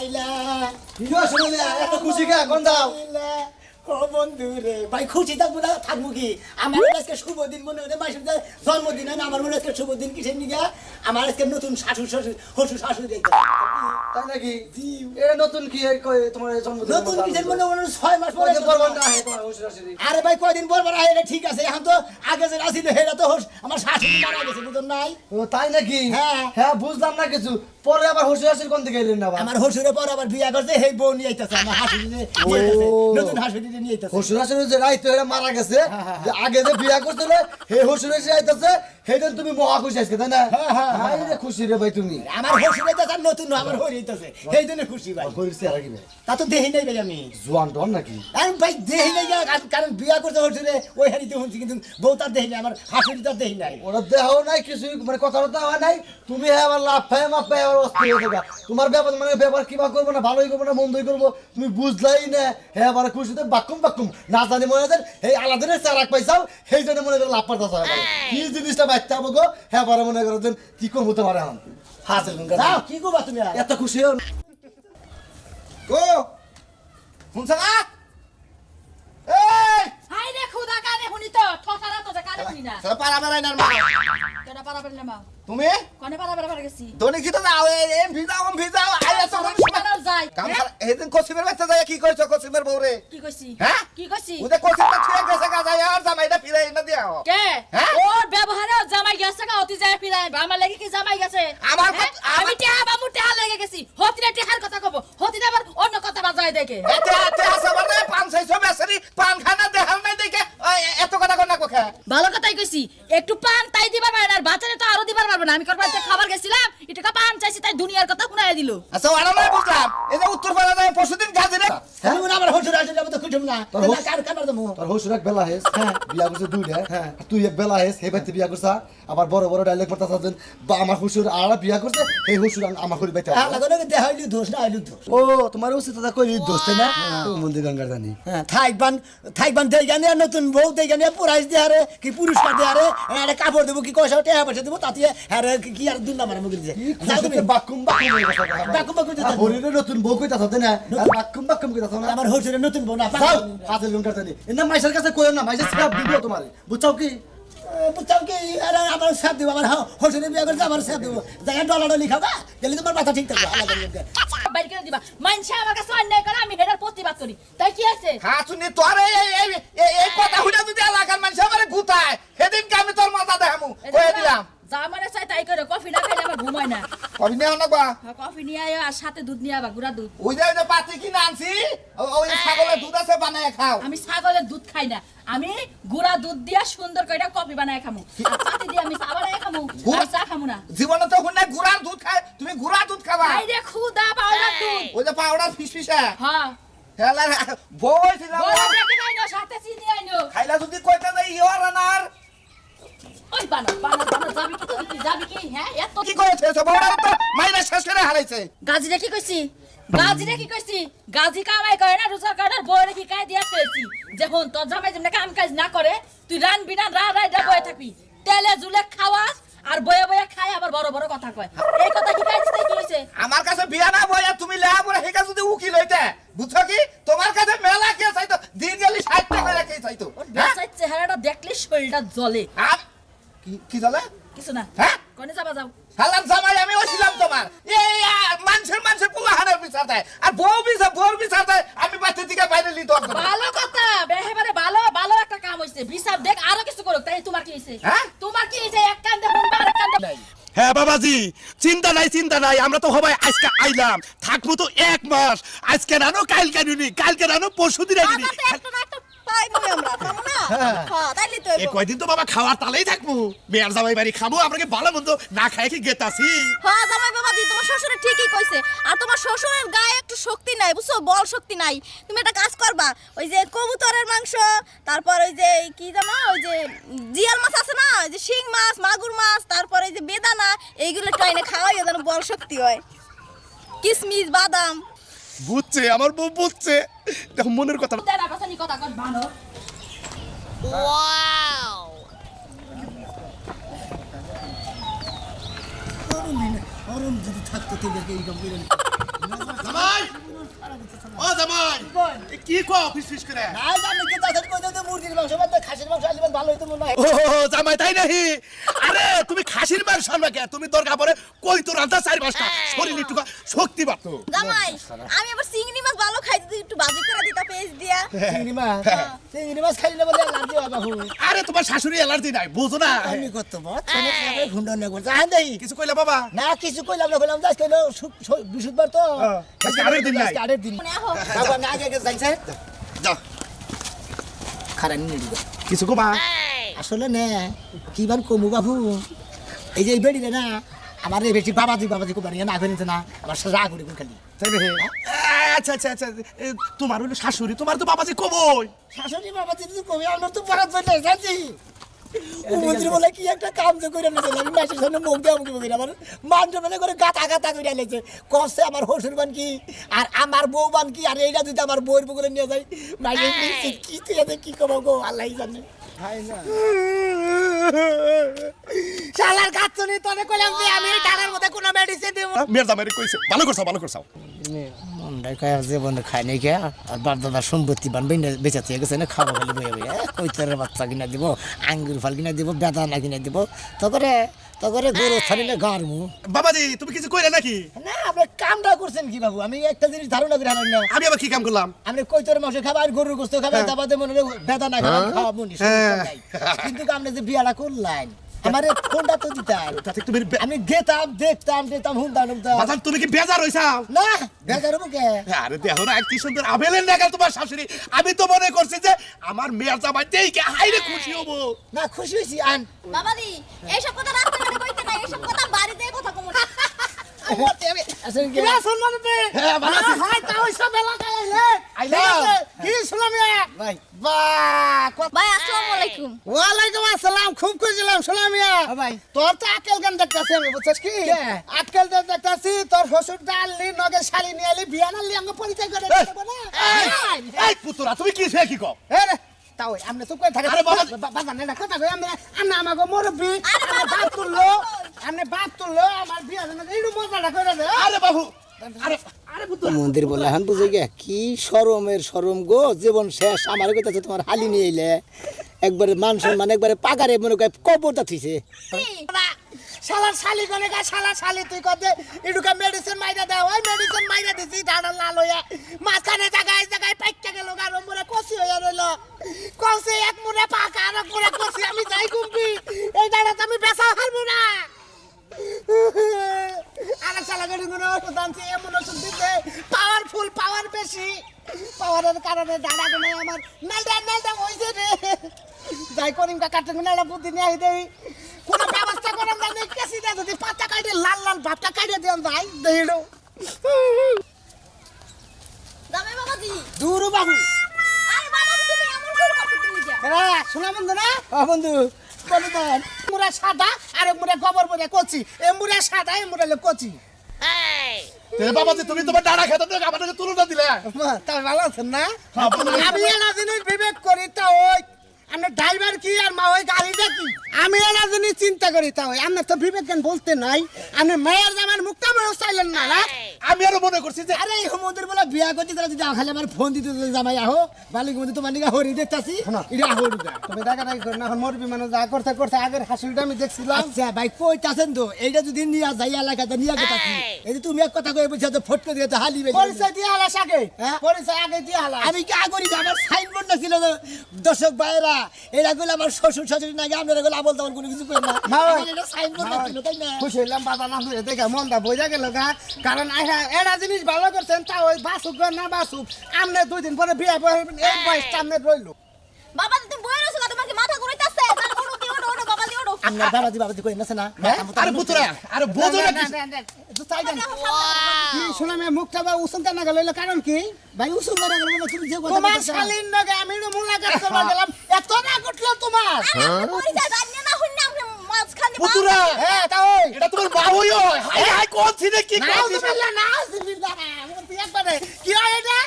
আইলা কি গো শুনলে এত খুশি কে? কোন দাও? ও বন্ধু রে ভাই খুশি থাকব না থাকব কি? আমার আজকে শুভ দিন মনে হতে মাসের জন্মদিন না আমার মনে আজকে শুভ দিন কিসের নিগা? আমার আজকে নতুন শাশুর শ্বশুর হসুর শাশুড়ি তাই নাকি? এটা নতুন কি তোমার জন্মদিন? নতুন কিসের মনে হয় ছয় মাস পরে কয়দিন পর বন্ধ আহে তোমার শ্বশুর শাশুড়ি? আরে ভাই কয়দিন আইলে ঠিক আছে এখন তো আগে যে আসিল সেটা তো আমার শাশুড়ি মারা গেছে বুঝুন নাই? ও তাই নাকি? হ্যাঁ। হ্যাঁ বুঝলাম না কিছু। পরে আবার শ্বশুর শাশুড়ি কোন থেকে এলেন না আবার? আমার পর আবার বিয়া করছে সেই বউ নিয়ে আইতাছে আমার হাসুরি নিয়ে আইতাছে নতুন হাসুরি নিয়ে আইতাছে। শাশুড়ি যে রাইতে এরা মারা গেছে। হ্যাঁ, হ্যাঁ, যে আগে যে বিয়া করছিল হে এসে আইতাছে সেদিন তুমি মহা খুশি আজকে তাই না? হ্যাঁ, হ্যাঁ, হ্যাঁ। রে খুশি রে ভাই তুমি। আমার হসুর আইতাছে আর নতুন আমার হরি আইতাছে। জন্য খুশি ভাই। আর কি ভাই? তা তো দেহি নাই ভাই আমি। জোয়ান টন নাকি? আমি ভাই দেহি নাই কারণ- বিয়া করতে হসুরে ওই হারিতে শুনছি কিন্তু বউ তার দেহি নাই আমার হাসুরি তার দেহি নাই। ওরা দেহ নাই কিছু মানে কথা কথা হয় নাই। তুমি হ্যাঁ আবার লাভ মাপ পাই আবার অস্থির হয়ে থাকা। তোমার ব্যাপার মানে ব্যাপার কিবা করব না? ভালোই করব না মন্দই করব? তুমি বুঝলাই না? হ্যাঁ আবার খুশিতে বাক্কুম বাক্কুম। না জানি মনে হয় এই আলাদা চারাক পাইছাও সেই জন্য মনে করো লাভ পাঠাতে কি জিনিসটা বাচ্চা গো হ্যাঁ আবার মনে করো কি কম হতে পারে এখন। কি করবা তুমি এত খুশি হও। গো শুনছ না এই হাই রে খুদা তো ঠকারা তো কানে শুনি না। সারা পারা বেড়াই না মা। কেডা পারা বেলে মা। তুমি? কোনে পারা বেলে গেছি। তোনি কি তো যাও এম ভিজাও এম ভিজাও আইলা তো কেন যাই। কাম? হেদিন কসিমের বাচ্চা যায় কি কইছো কসিমের বউরে? কি কইছি? হ্যাঁ? কি কইছি? ওদে কসিমটা ছুঁয়ে গেছে গা যায় আর জামাইটা ফিরে না দিও কে? হ্যাঁ? ওর ব্যবহারে জামাই গেছে অতি যায় ফিরাই। আমার লাগি কি জামাই গেছে? আমার হ্যাঁ? আমি টেহা লেগে গেছি। হতিরে টেহার কথা কব। হতিরে আবার অন্য কথা বাজায় দেখে। এতে মানে পান ছয়শো বেচারি পান খানা দেখাল নাই দেখে ওই এত কথা কর না কোখা ভালো কথাই কইছি একটু পান তাই দিবা পারে না আর বাচ্চারে তো আরও দিবার পারবে না। আমি করবার খাবার গেছিলাম এটুকা পান চাইছি তাই দুনিয়ার কথা শুনাই দিল। আচ্ছা ওরা নয় বুঝলাম এই যে উত্তর পাড়া যায় পরশুদিন গাজে রে হ্যাঁ আমার হুজুর আসলে আমি তো খুঁজুম না। কার কার দেবো তোর হসুর এক বেলা হেস। হ্যাঁ। বিয়া করছে দুইটা হ্যাঁ। তুই এক বেলা হেস হে বাইতে বিয়া করছা। আবার বড় বড় ডায়লগ করতে আছেন বা আমার হসুর আর বিয়া করছে এই হসুর আমার হরি বাইতে হ্যাঁ লাগো দেহ হইলি দোষ না হইলি দোষ। ও তোমার উচিত কথা কইলি দোষ তাই না? মন্দির গঙ্গার জানি হ্যাঁ থাইবান থাইবান দেই জানি নতুন বউ দেই জানি আরে কি পুরস্কার দিয়ে আরে আরে কাপড় দেবো কি পয়সা টাকা পয়সা দেবো তাতে আরে কি- আর দুন হয়ে কথা। বাক্কুম বাক্কুম দিতে আর হরিরে নতুন বউ কইতা থাকে না? আর বাক্কুম বাক্কুম কইতা থাকে না? আমার হসুরের নতুন বউ না যাও হাতের গঙ্গার জানি এনা মাইসের কাছে কইও না মাইসের ছাপ দিব তোমারে। বুঝছাও কি? বুঝতাম কি? আরে আমার সাথ দেবো আমার হসুরের বিয়ে করছে আমার সাথ দেবো। জায়গা ডলা ডলি খাবা গেলে তোমার মাথা ঠিক থাকবে আলাদা করে। বাইর করে দিবা। মানছে আমার কাছে অন্যায় করে আমি হেডার প্রতিবাদ করি। তাই কি আছে হ্যাঁ শুনি তোর এই এই- কথা হুইনা যদি এলাকার মানুষ আমার গুতায় সেদিনকে আমি তোর মজা দেখামু কয়ে দিলাম। যা মানে চাই তাই করে কফি না খাইলে আমার ঘুমায় না কবি নেও না গা হ্যাঁ, কফি নিয়ে আয় আর সাথে দুধ নিয়ে আবা গুড়া দুধ। ওই যে ওই যে পাতি কিনে আনছি ওই ছাগলের দুধ আছে বানায় খাও। আমি ছাগলের দুধ খাই না আমি গুড়া দুধ দিয়া সুন্দর করে কফি বানায় খামু। আর পাতি দিয়ে আমি চা বানায় খামু গুড়া- আর চা খামু না। জীবনে তো হুন্না গুড়ার দুধ খায় তুমি গুড়া দুধ খাবা? আই রে খুদা পাউডার দুধ। ওই যে পাউডার ফিস ফিসা হ্যাঁ হেলা বউ বড় প্যাকেট আইনো সাথে চিনি আইনো খাইলা যদি কইতে যাই ইয়র আনার ওই বানা বানা বানা যাবি কি তুই যাবি কি হ্যাঁ এত কি করেছে বউরা তো মাইরা শেষ করে হারাইছে। গাজিরে কি কইছি? গাজিরে কি কইছি? গাজি কামাই করে না রোজগার করে না বউরে কি কাই দিয়া কইছি যখন তোর জামাই যেমন কাম কাজ না করে তুই রান বিনা রা রাই দা বয়ে থাকবি। তেলে জুলে খাওয়াস আর বয়ে বয়ে খাই আবার বড় বড় কথা কয়। এই কথা কি তাই কি হইছে? আমার কাছে বিয়া না বইয়া তুমি লেয়া বলে হেকা যদি উকিল হইতে বুঝছ কি? তোমার কাছে মেলা কে চাইতো দিন গেলি ষাট টাকা কে চাইতো ওর? চেহারাটা দেখলে শরীরটা জ্বলে। আর কি কি চলে কিছু না। হ্যাঁ? কোনে যাবা যাও। সালাম জামাই আমি ওছিলাম তোমার। এই আ, মানুষের মানুষের পোলাহানের বিচার দেয়। আর বউ বিচার বউর বিচার দেয়। আমি বাচ্চা দিকে বাইরে লিতো ভালো কথা একেবারে ভালো ভালো একটা কাম হইছে। বিচার দেখ আরও কিছু করুক। তাই তোমার কি হইছে? হ্যাঁ? তোমার কি হইছে? এক কান্দে শুনবা আর কান্দে হ্যাঁ বাবাজি চিন্তা নাই চিন্তা নাই। আমরা তো সবাই আজকে আইলাম। থাকব তো এক মাস। আজকে রানো কালকে নুনি কালকে রানো পরশু দিন আমরা তো একটা না। একটা আমরা, তাবো না? হ্যাঁ, তাইলে তো এ কয়দিন তো বাবা খাওয়ার তালেই থাকব। মেয়ের জামাই বাড়ি খাব আপনাকে ভালো মন্দ না কি গেতাছি? হ্যাঁ, জামাই বাবাজি, তোমার শ্বশুরে ঠিকই কইছে। আর তোমার শ্বশুরের গায়ে একটু শক্তি নাই বুঝছ? বল শক্তি নাই। তুমি একটা কাজ করবা ওই যে কবুতরের মাংস তারপর ওই যে কি জানো ওই যে জিয়াল মাছ আছে না ওই যে শিং মাছ মাগুর মাছ তারপর ওই যে বেদানা এইগুলো খাওয়াই যেন বল শক্তি হয়। কিশমিশ বাদাম বুঝছে আমার বউ বুঝছে। দেখো মনের কথা। যদি থাকতো জামাই! ও জামাই! এ কি কও ফিস ফিস করে? না জানি কি তাদের কই তো মুরগির মাংস বাদ খাসির মাংস আলি ভালো হইতো মনে হয়। ও জামাই তাই নাহি আরে তুমি খাসির মাংস আনবে কে? তুমি দরকার পড়ে কই তো রান্না চার পাঁচটা শরীর একটু শক্তি বাড়তো। জামাই আমি আবার চিংড়ি মাছ ভালো খাই যদি একটু বাজি করে দিতা পেঁয়াজ দিয়া। চিংড়ি মাছ? চিংড়ি মাছ খাইলে বলে অ্যালার্জি হয় বাবু আরে তোমার শাশুড়ি অ্যালার্জি নাই বুঝো না। আমি কত বড় ছেলে ছেলে ঘুন্ডন না দেই কিছু কইলা বাবা? না কিছু কইলাম না কইলাম যাস কইলো বিশুদ্ধবার তো। আজকে আরেক দিন নাই। আজকে দিন। আহো। আগে আগে যাইছে। যাও খারাপ নিয়ে কিছু কবা আসলে নে কি বার কমু বাবু? এই যে এই বেড়ি না আমার এই বেশি বাবাজি বাবাজি কো বাড়িয়ে না কইতে না আমার সাথে রাগ উড়ে খালি। আচ্ছা আচ্ছা আচ্ছা। এ, তোমার হলো শাশুড়ি তোমার তো বাবাজি কবই শাশুড়ি বাবাজি তো কমে আমার তো চলে যাচ্ছি। মন্ত্রী বলে কি একটা কাম যে করে না আমি মাসের সামনে মুখ দিয়ে মুখে মুখে আমার মান জমে করে গাতা গাতা করে আলেছে কষে আমার বান কি? আর আমার বান কি? আর এইটা যদি আমার বউয়ের বুকুলে নিয়ে যাই মাইকে কি তুই এতে কি করব গো? আল্লাহ জানে। শালার গাছনি তোরে কইলাম যে আমি এই টাকার মধ্যে কোনো মেডিসিন দেব মেয়ের জামাই কইছে। ভালো করছ ভালো করছ। মন্ডাই কয় জীবন খায় নাই কে? আর বাপ দাদার সম্পত্তি বানবে না বেঁচে গেছে না খাব খালি বইয়া বইয়া। কৈতরের বাচ্চা কিনে দিব আঙ্গুর ফল কিনে দিব বেদানা কিনে দিব। তকরে তকরে গরু ছাড়িলে গার মু বাবাজি তুমি কিছু কইলে নাকি? না আপনি কামটা করছেন কি বাবু? আমি একটা জিনিস ধারণা করে আনলাম না। আমি আবার কি কাম করলাম? আপনি কৈতরের মাংস খাবার গরুর গোস্ত খাবার তারপরে মনে হয় বেদানা খাবার খাওয়াবো নি, সমস্যা কিন্তু আপনি যে বিয়াটা করলেন আমার ফোনটা তো দিতাম তাতে তুমি আমি গেতাম দেখতাম দেখতাম বাজান তুমি কি বেজার হইছাও? না বেজার মুখে আরে দেখো না কি সুন্দর আবেলের নাগাল তোমার শাশুড়ি। আমি তো মনে করছি যে আমার মেয়ের জামাই দেখে হাইরে খুশি হব। না খুশি হয়েছি আন। বাবাজি এইসব কথা রাস্তাঘাটে কইতে নাই এইসব কথা বাড়িতে কথা কমু। খুব খুশিলাম সোনামিয়া ভাই তোর তো আকেল গান দেখতাছি আমি বুঝছিস কি? আকেল গান দেখতাছি তোর শ্বশুর ডাললি নগে শাড়ি নিয়ে এলি বিয়া নালি আমাকে পরিচয় করে দেবো না? এই, এই পুতুরা তুমি কি সে কি কও? এ তাও আমনে তো কই থাকে। আরে বাবা- বাবা না কথা কই আমনে আমনে আমাকে মুরব্বি আরে আমার বাবা, তুললো। আমনে বাপ তুললো আমার বিয়া জানা এইটু মজাটা করে দে। আরে বাবু আরে মন্দির বললে হান বুঝে গিয়া কি সরমের সরম গো জীবন শেষ আমার কথা তোমার হালি নিয়ে এলে। একবারে মান সম্মান একবারে পাগারে মনে করে কবরটা থিছে শালা শালি কোনে গা শালা শালি তুই কদে ইডুকা মেডিসিন মাইরা দাও ওই মেডিসিন মাইরা দিছি ধাড়া লাল হইয়া। মাঝখানে জায়গায় জায়গায় পাইকা গেল গার মুরে কষি হইয়া রইল। কষি এক মুরে পাকা আর এক মুরে কষি আমি যাই কুম্পি এই দাঁড়া আমি বেচা হারবো না আরেক শালা গড়ি গুলো ওষুধ আনছি এমন ওষুধ দিতে পাওয়ারফুল পাওয়ার বেশি পাওয়ারের কারণে দাঁড়া গুলো আমার। নালডা নালডা হইছে রে। যাই করিম কাকাতে নালডা বুদ্ধি নিয়ে আই দেই কোনো ব্যবস্থা করেন না নেই কেসি না যদি পাতা কাটে লাল লাল ভাবটা কাটে দেন যাই দেইড়ো জামাই বাবাজি। দূর বাবু। আরে বাবাজি তুমি এমন শুরু করছ তুমি যা। হ্যাঁ শোনা বন্ধু না? ও বন্ধু বলে দেন। মুরা সাদা আর মুরা গোবর মুরা কচি। এ মুরা সাদা এ মুরা কচি। তে বাবাজি তুমি তোমার ডানা খেতে দেখে আমাদেরকে তুলনা দিলে তাই ভালো আছেন না হ্যাঁ। আমি বিবেক করি তা ওই আমি ড্রাইভার কি আর মা ওই গাড়িটা কি আমি এলা জিনিস চিন্তা করি তা ওই আপনার তো বিবেক জ্ঞান বলতে নাই। আপনি মেয়ের জামার মুখটা মেয়ে চাইলেন না না? আমি আরও মনে করছি যে আরে এই মন্দির বলে বিয়া করতে গেলে যদি খালি আমার ফোন দিতে জামাই আহো বালিক মন্দির তোমার নিগা হরি দেখতাছি? এটা ঢুকা তুমি না এখন মরবি মানে যা করতে করতে আগের হাসিলটা আমি দেখছিলাম। আচ্ছা ভাই কইতাছেন তো এইটা যদি নিয়া যাই এলাকাতে নিয়া গেতাছি। এই। যে তুমি এক কথা কই বলছো তো ফটকে দিয়ে তো হালি বেরিয়ে পরিচয় দিয়ে হালাস আগে। হ্যাঁ? পরিচয় আগে দিয়ে আমি কি আগরি আমার সাইনবোর্ড না ছিল দর্শক ভাইরা এরা গুলো আমার শ্বশুর শাশুড়ি নাকি আমরা গুলো আমল তেমন কোনো কিছু করি না। খুশি হইলাম বাবা না হয়ে দেখে মনটা বোঝা গেল গা। কারণ এরা এরা জিনিস ভালো করছেন তা ওই বাসুক বা না বাসুক আমনে দুই দিন পরে বিয়ে বয়স সামনে রইল। বাবাজি তুমি বই রইছো তোমাকে মাথা ঘুরাইতাছে তাহলে ওঠো দি ওঠো ওঠো বাবাজি ওঠো আপনার বাবাজি বাবাজি কই না? না আরে পুতুরা আরে বোঝো না কি কি শোনা আমি মুখটা বা উসুন কানা গেল? কারণ কি? ভাই উসুল করে গেল? তুমি যে কথা তোমার শালীন নগে আমি মুলাকাত করতে গেলাম। এত না ঘটলো তোমার। পরিচয় জানিয়ে না হইনা আপনি মাঝখানে পুতুরা হ্যাঁ তা ওই। এটা তোমার হই হয়। হাই হাই কোন ছিনে কি কোন নাউজুবিল্লাহ নাউজুবিল্লাহ বলতে একবারে। কি হয় এটা?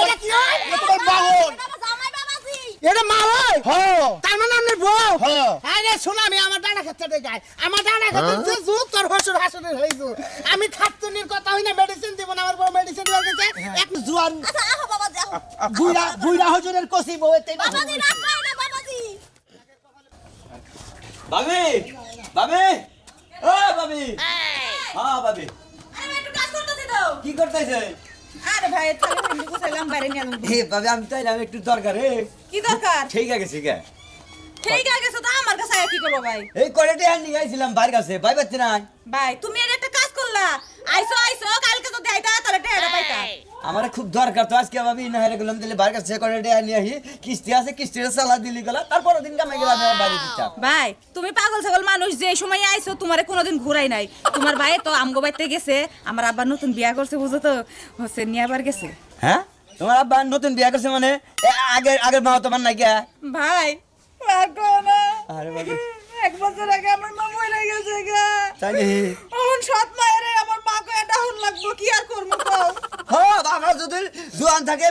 এটা কি হয়? তোমার মা হই বাবা জামাই বাবাজি এটা মা হয়? হ্যাঁ তার মানে আপনার বউ? হ্যাঁ। আরে শোনো আমি আমার ডানা ক্ষেত্রে গাই আমার ডানা যে জু তোর হসুর হাসুরের হয়েছু আমি খাতুনির কথা হই না মেডিসিন দিব না আমার বউ মেডিসিন যে এক জোয়ান আচ্ছা আহো বাবাজি আহো বুইরা বুইরা হজুরের কষি বউতে বাবাজি রাগ করো না বাবাজি। ভাবি ভাবি ও ভাবি হ্যাঁ ভাবি আরে একটু কাজ করতেছি তো। কি করতেছে? আরে ভাই তাহলে আমি গুছাইলাম বাইরে নিয়ে আনব হে ভাবি আমি চাইলাম একটু দরকার। হে কি দরকার? ঠিক আছে ঠিক আছে। ঠিক আছে তো আমার কাছে আয়া কি করব ভাই? এই নিয়ে আইছিলাম কাছে ভাই পাচ্ছি না। ভাই তুমি এর একটা কাজ করলা। আইসো আইসো কালকে আইতা তাহলে পাইতা। আমার খুব দরকার তো আজকে ভাবি না হেরে গেলাম তাহলে বাইরের কাছে আর আহি কিস্তি আছে কিস্তির সালা দিলি গেলা তারপর দিন কামাই গেলাম আমার বাড়ি দিচ্ছাম ভাই তুমি পাগল ছাগল মানুষ যে সময় আইছো তোমারে কোনোদিন ঘুরাই নাই। তোমার ভাই তো আমগো বাইতে গেছে আমার আব্বা নতুন বিয়া করছে বুঝো তো হচ্ছে নিয়ে আবার গেছে। হ্যাঁ? তোমার আব্বা নতুন বিয়া করছে মানে? এ, আগের আগের মা তোমার নাই গিয়া ভাই আরে বাবা। এক বছর আগে আমার মা মরে গেছে গা। তাই নাকি? এখন সৎ মায়ের আমার মা কয়ে ডাউন লাগবো কি আর করব কও? হ্যাঁ বাবা যদি জোয়ান থাকে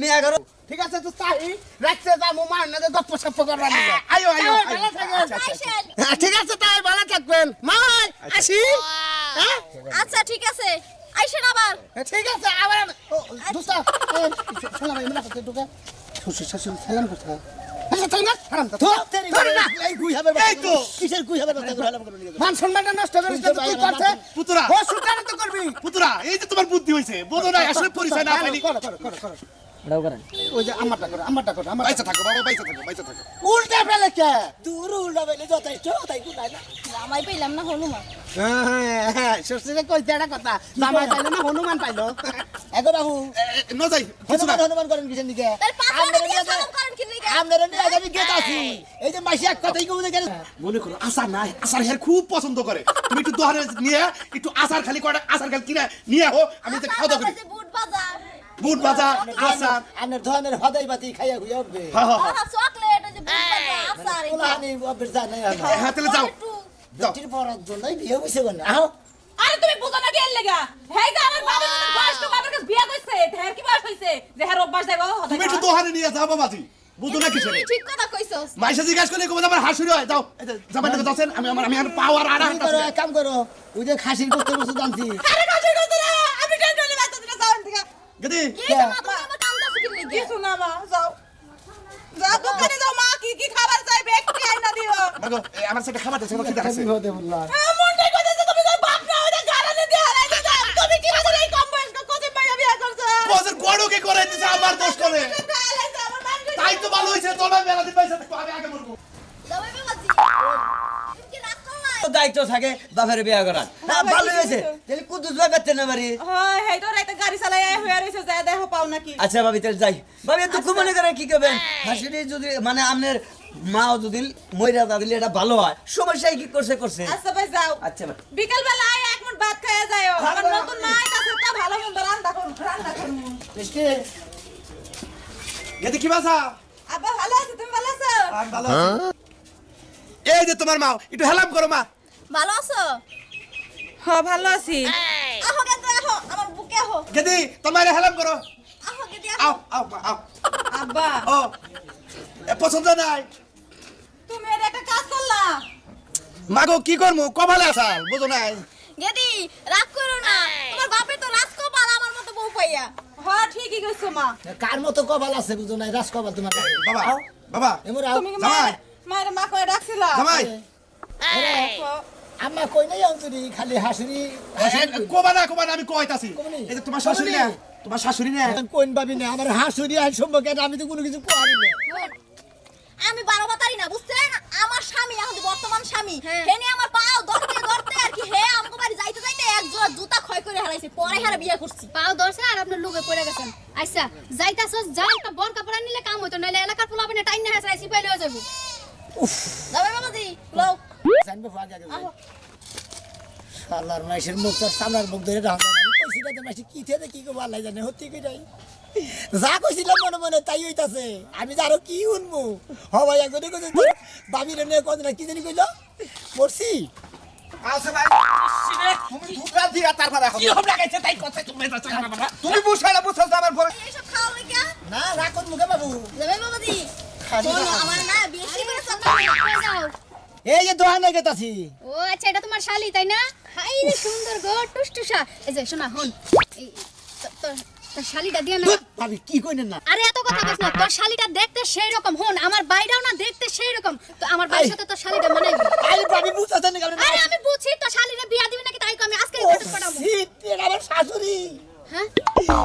মিয়া করো। ঠিক আছে তো তাই রাখতে যাব মার না যে গপ্প সপ্প করবার নিয়ে আয়ো আয়ো হ্যাঁ, ঠিক আছে তাই ভালো থাকবেন। মাই আসি? হ্যাঁ? আচ্ছা ঠিক আছে। আইসেন আবার। ঠিক আছে আবার দোস্ত এ, সালাম এমনি করতে ঢুকে শ্বশুর শাশুড়ি সালাম করতে আচ্ছা তাই না হারাম তো। ধরে না। এই গুই হবে এই তো। কিসের গুই হবে কথা করে করে নিয়ে মান সম্মানটা নষ্ট করিস না তো তুই করতে পুতুরা। ও সুটারে তো করবি। পুতুরা এই যে তোমার বুদ্ধি হয়েছে বোধ নাই আসলে পরিচয় না পাইনি। করো করো করো করো। ওই যে আমারটা করো আমারটা করো আমার বাইসা থাকো বাবা বাইসা থাকো বাইসা থাকো। উল্টে ফেলে কে দূর উল্টা বেলে যথেষ্ট তাই গুনাই না? জামাই পেলাম না হনুমান। হ্যাঁ হ্যাঁ শ্বশুরে কইতে একটা কথা জামাই পাইলো না হনুমান পাইলো? এগো বাবু ন যাই কিছু না। হনুমান হনুমান করেন কিসের দিকে? তার পাথর দিয়ে সালাম করেন কি লিগা আপনারা নিয়ে আজ আমি গেট আছি। এই যে মাসি এক কথাই কমে গেল মনে করো আচার নাই আচার হের খুব পছন্দ করে। তুমি একটু দোহারে নিয়ে একটু আচার খালি কটা আচার খালি কিনে নিয়ে হো আমি তো খাওয়া দাওয়া করি। বুট ভাজা আচার। আপনার ধরনের হদাই বাতি খাইয়া খুইয়া উঠবে। হ্যাঁ হ্যাঁ হ্যাঁ। চকলেট ওই যে বুট বাজার আচার এগুলো। পোলাহানি অভ্যেস যায় নাই আমার। হ্যাঁ তাহলে যাও। বেটির জন্যই বিয়ে আরে তুমি বুঝো না কেন লেগা? হেই যে আমার মতন বয়স্ক বাবার কাছে বিয়া করছে হের কি বয়স হইছে? যে হের অভ্যাস দেবো তুমি একটু দোহারে নিয়ে যাও বাবাজি। বুঝো না কিসের। তুমি ঠিক কথা কইছস। মাইসা জিজ্ঞাসা করলে আমার হাসুরি হয়। যাও দাও আমি আমার আমি আর পাওয়ার আর কাম করো ওই যে খাসির গোস্ত বস্তু জানছি। আরে কাছে করতে না আমি টেনশনে বাইতে দিলে যাওন থেকে গদি কিছু না মা যাও যাও দোকানে যাও মা কি কি খাবার চাইবে একটু আইনা দিও মাগো আমার সাথে খাবার কি হতে বললাম মনটা কইতেছে তুমি তো বাপ না ওটা গারানে দিয়ে হারাইতে যাও তুমি কি করে এই কম বয়স্ক কোচে মাইয়া বিয়া করছ কোজের গড়কে করে দিছে আমার দোষ করে তাই তো ভালো হইছে তোলা মেলা দিন আমি আগে মরবো দায়িত্ব থাকে বাপের বিয়া করার। ভালো হয়েছে। তাহলে কুদুস ভাই পেতে না পারি হয় তো রাইতে গাড়ি চালাই হয়ে রইছে যায় দেখো পাও নাকি। আচ্ছা ভাবি তাহলে যাই। ভাবি দুঃখ মনে করে কি করবেন? হাসিনি যদি মানে আপনার মাও যদি মইরা দা দিলে এটা ভালো হয়। সমস্যায় কি করছে করছে। আচ্ছা ভাই যাও। আচ্ছা ভাই। বিকাল বেলা আয় এক মিনিট ভাত খাইয়া যাও আমার নতুন মাই কাছে তা ভালো মন্দ রান্না করুন রান্না করুন। মিষ্টি। গদি কি বাসা আব্বা ভালো আছে? তুমি ভালো আছো? আমি ভালো আছি। এই যে তোমার মা একটু হেলাম করো মা। ভালো আছো? হ্যাঁ ভালো আছি। আহো গেতে আহো আমার বুকে আহো। গদি তোমার হেলাম করো। আহো গেতে আও আহো। আও আও আব্বা। ও এ পছন্দ নাই। তুমি এর একটা কাজ করলা। মাগো কি করমু? কপালে আসাল বুঝো নাই। গেদি রাগ করো না। তোমার বাপের তো রাজকপাল আমার মতো বউ পাইয়া। হ্যাঁ ঠিকই কইছো মা। কার মতো কপাল আছে বুঝো নাই? রাস কপাল তোমার। বাবা বাবা। এমন আও। তুমি। মায়ের মা কয়ে ডাকছিলা? জামাই। আম্মা কই নাই অন্তরি খালি হাসুরি কোবা না কোবা না আমি কইতাছি। এই যে তোমার শাশুড়ি না। তোমার শাশুড়ি না। কোন পাবি না আমার হাসুরি আইন সম্পর্কে আমি তো কোনো কিছু পারি না। আমি বারো বাতারি না বুঝছেন? আমার স্বামী এখন বর্তমান স্বামী। হে নিয়ে আমার পাও ধরতে ধরতে আর কি হে আমাকে বাড়ি যাইতে যাইতে এক জোড়া জুতা ক্ষয় করে হারাইছে পরে হারা বিয়ে করছি। পাও ধরছে আর আপনার লোকে পড়ে গেছেন। আচ্ছা যাইতাছস যা একটা বন কাপড় নিলে কাম হইতো নাইলে এলাকার পোলা আপনি টাইম না হাসরাই সিপাইলে হয়ে যাব। যাবে বাবাজি গেছে শালার মাইসের মুখ তোর সামলার মুখ ধরে রাখা আমি তো মাসি কি থেকে কি করব আল্লাহ জানে হত্যি কি যা কইছিলাম মনে মনে তাই হইতাছে। আমি যে আরও কি শুনব? হবাই একজনে কইছে তোর বাবির নিয়ে কত না কি জানি কইলো? মরছি। আচ্ছা তুমি বাবা। বুঝাইলে বুঝাইছো আমার পরে না রাখুন মুখে বাবু। আমার না বেশি করে হয়ে যাও। এই যে দোহানে গেতাছি ও আচ্ছা এটা তোমার শালি তাই না? হাই রে সুন্দর গো টুসটুসা। এই যে শোনা হন। এই তোর তোর শালিটা দিয়ে না? ভাবি কি কইনেন না? আরে এত কথা কস না তোর শালিটা দেখতে সেই রকম হন। আমার বাইরেও না দেখতে সেই রকম তো আমার বাইরের সাথে তোর শালিটা মানে আরে ভাবি বুঝতেছেন না আরে আমি বুঝছি তোর শালিরে বিয়া দিবি নাকি তাই আমি আজকে এরা আমার শাশুড়ি।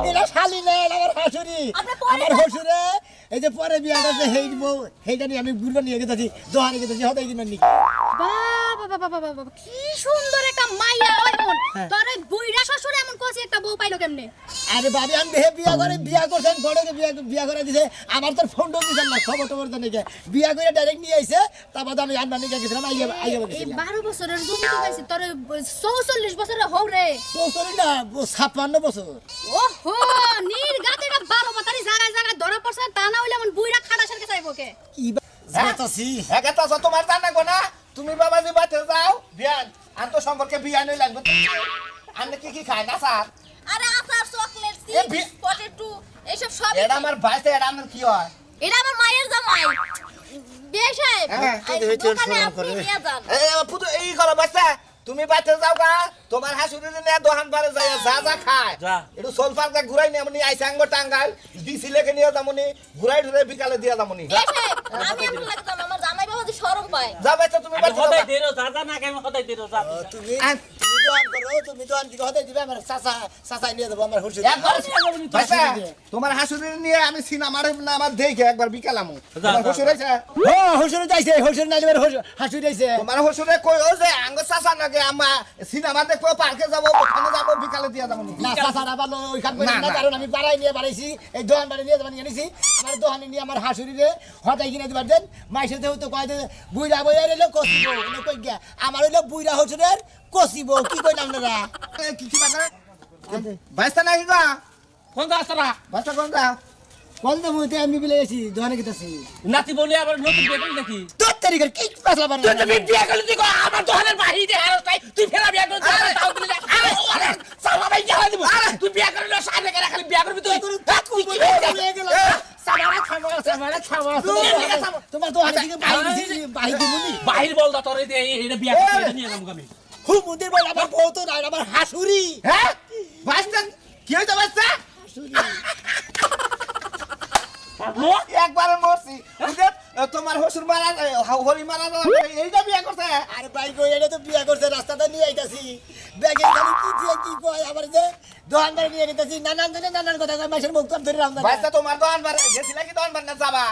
এরা শালি না এরা আমার পরে আমার হসুরে এই যে পরে হেই বউ হেইটা নিয়ে আমি নিয়ে গেছি দোহানে গেছি কিনা নি বাবা বাবা বাবা বাবা কি সুন্দর একটা মাইয়া মন তোর ওই বুইড়া শ্বশুর এমন কোসি একটা বউ পাইলো কেমনে? আরে বাবি আমি দেহে বিয়া করে বিয়া করছেন বড় বিয়া বিয়া করে দিছে। আমার তোর ফোনটা দিছেন না খবর টবর নাকি? বিয়া করে ডাইরেক্ট নিয়ে আইছে তারপর আমি আনবার নিয়ে গেছিলাম আইয়া আইয়া বলেছিলাম বারো বছরের জমি তো পাইছি তোর চৌচল্লিশ বছরের হৌ রে চৌষট্টি না ছাপ্পান্ন বছর। ওহো ধরা পড়ছে তা না হইলে কে কি তোমার জানা গো না তুমি বাবাজি বাতে যাও বিয়ান আন তো সম্পর্কে বিয়ান হই লাগবে আন্নে কি কি খায় না স্যার আরে আচার চকলেট চিপস পটেটো এইসব সব এটা আমার বাইতে এটা আমার কি হয় এটা আমার মায়ের জামাই বিয়ে সাহেব হ্যাঁ, এই দোকানে আপনি নিয়ে যান পুতো এই করো বাচ্চা তুমি বাইতে যাও গা তোমার হাসুরি নিয়ে দোকান পারে যাই যা যা খায়। যা। একটু সোল পার্কে ঘুরাই নিয়ে আমনি আইসাঙ্গ টাঙ্গাল দিছি লেখে নিয়ে যামনি ঘুরাই ঘুরে বিকালে দিয়া যামনি। আমি সাহেব আমি লাগতাম আমার জামাই বাবা যে শরম পায়। যা বাচ্চা তুমি বাইতে যাও যা তুমি তোমার হাসুরি নিয়ে আমি সিনেমার আমার দেখে একবার বিকাল আমু। তোমার আছে? হসুর যাইছে হসুর নাই এবার হাসুর যাইছে তোমার কই? ও যে আঙ্গ চাচা নাকি? আমা সিনেমা দেখব পার্কে যাব ওখানে যাব বিকালে দিয়ে যাব না চাচারা ভালো ওইখান করে না, না না। কারণ আমি পাড়ায় নিয়ে বাড়াইছি এই দোকান বাড়ি নিয়ে যাবার নিয়ে নিছি আমার দোকানে নিয়ে আমার হাসুরিরে কিনে দিবার দেন। মাইসে তো কয় বুইরা বইয়া কই গিয়া? আমার হইল বুইরা হসুরের কষিব কি কই আপনারা এ, কি কি বাজারে? বাইস্তা নাকি গা? কোন রাস্তাটা বাইস্তা কোন যা কল তো মুতে আমি বিলে গেছি দোকানে গেতেছি। নাতি বলি আবার নতুন করলি নাকি? তোর তারিখের কি পাসলা বানা তুমি বিয়ে করলি তুই আমার দোকানের বাহিরে আর তাই তুই ফেরা বিয়ে করলি আরে! তাও দিলি না। আরে আরে! সালা ভাই যা দিব? আরে! তুই বিয়ে করলি না সামনে গেলে খালি বিয়ে করবি তুই। তুই কি সামারা খামারা সামারা খামারা তোমার দোকানে থেকে বাইরে দিছি বাইরে দিমুনি বাহির বল দা তোর এই যে এটা বিয়ে নিয়ে যাব আমি। হু মুদের বল আমার বউ তো নাই আমার হাসুরি। হ্যাঁ? বাইস্তা কি একবার মরছি। তোমার হসুর মারা হরি মারা এইটা বিয়ে করছে? আরে ভাই এটা তো বিয়া করছে রাস্তাটা নিয়ে আইতাছি। ব্যাগে খালি কি দিয়ে কি কয় আবার যে দোকান বাড়ি নিয়ে গেতেছি নানান জনে নানান কথা কয় মাসের মুখ ধরে রাম বাইস্তা তোমার দোকান বার কি দোকান বার না যাবা?